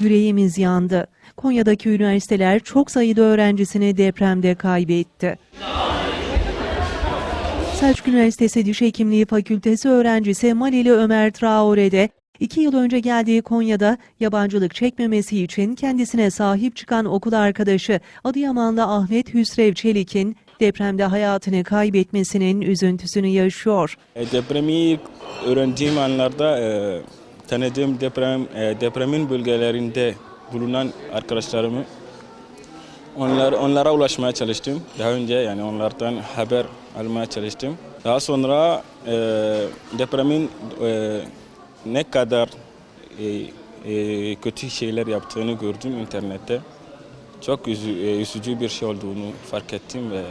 Yüreğimiz yandı. Konya'daki üniversiteler çok sayıda öğrencisini depremde kaybetti. Selçuk Üniversitesi Diş Hekimliği Fakültesi öğrencisi Malili Ömer Traore'de iki yıl önce geldiği Konya'da yabancılık çekmemesi için kendisine sahip çıkan okul arkadaşı Adıyamanlı Ahmet Hüsrev Çelik'in depremde hayatını kaybetmesinin üzüntüsünü yaşıyor. E, Depremi öğrendiğim anlarda e, tanıdığım deprem e, depremin bölgelerinde bulunan arkadaşlarımı onlar onlara ulaşmaya çalıştım. Daha önce yani onlardan haber almaya çalıştım. Daha sonra e, depremin e, ne kadar e, e, kötü şeyler yaptığını gördüm internette. Çok üzü, e, üzücü bir şey olduğunu fark ettim ve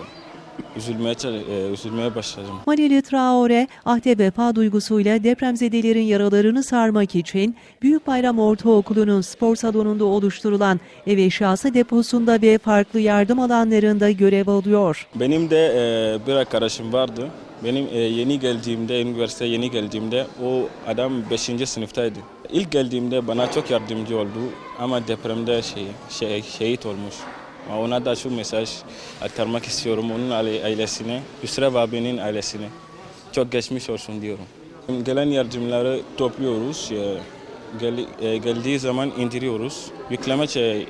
üzülmeye e, üzülmeye başladım. Malili Traore, ahde vefa duygusuyla depremzedelerin yaralarını sarmak için Büyükbayram Ortaokulu'nun spor salonunda oluşturulan ev eşyası deposunda ve farklı yardım alanlarında görev alıyor. Benim de e, bir arkadaşım vardı. Benim e, yeni geldiğimde, üniversiteye yeni geldiğimde o adam 5. sınıftaydı. İlk geldiğimde bana çok yardımcı oldu ama depremde şey, şey, şehit olmuş. Ona da şu mesaj aktarmak istiyorum onun aile- ailesine, Hüsrev abinin ailesine. Çok geçmiş olsun diyorum. Gelen yardımları topluyoruz. e, Gel, e, geldiği zaman indiriyoruz. Yükleme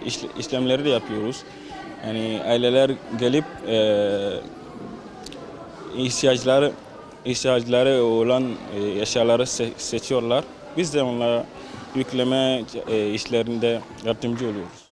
iş- işlemleri de yapıyoruz. Yani aileler gelip e, ihtiyaçları ihtiyaçları olan e, eşyaları se- seçiyorlar. Biz de onlara yükleme e, işlerinde yardımcı oluyoruz.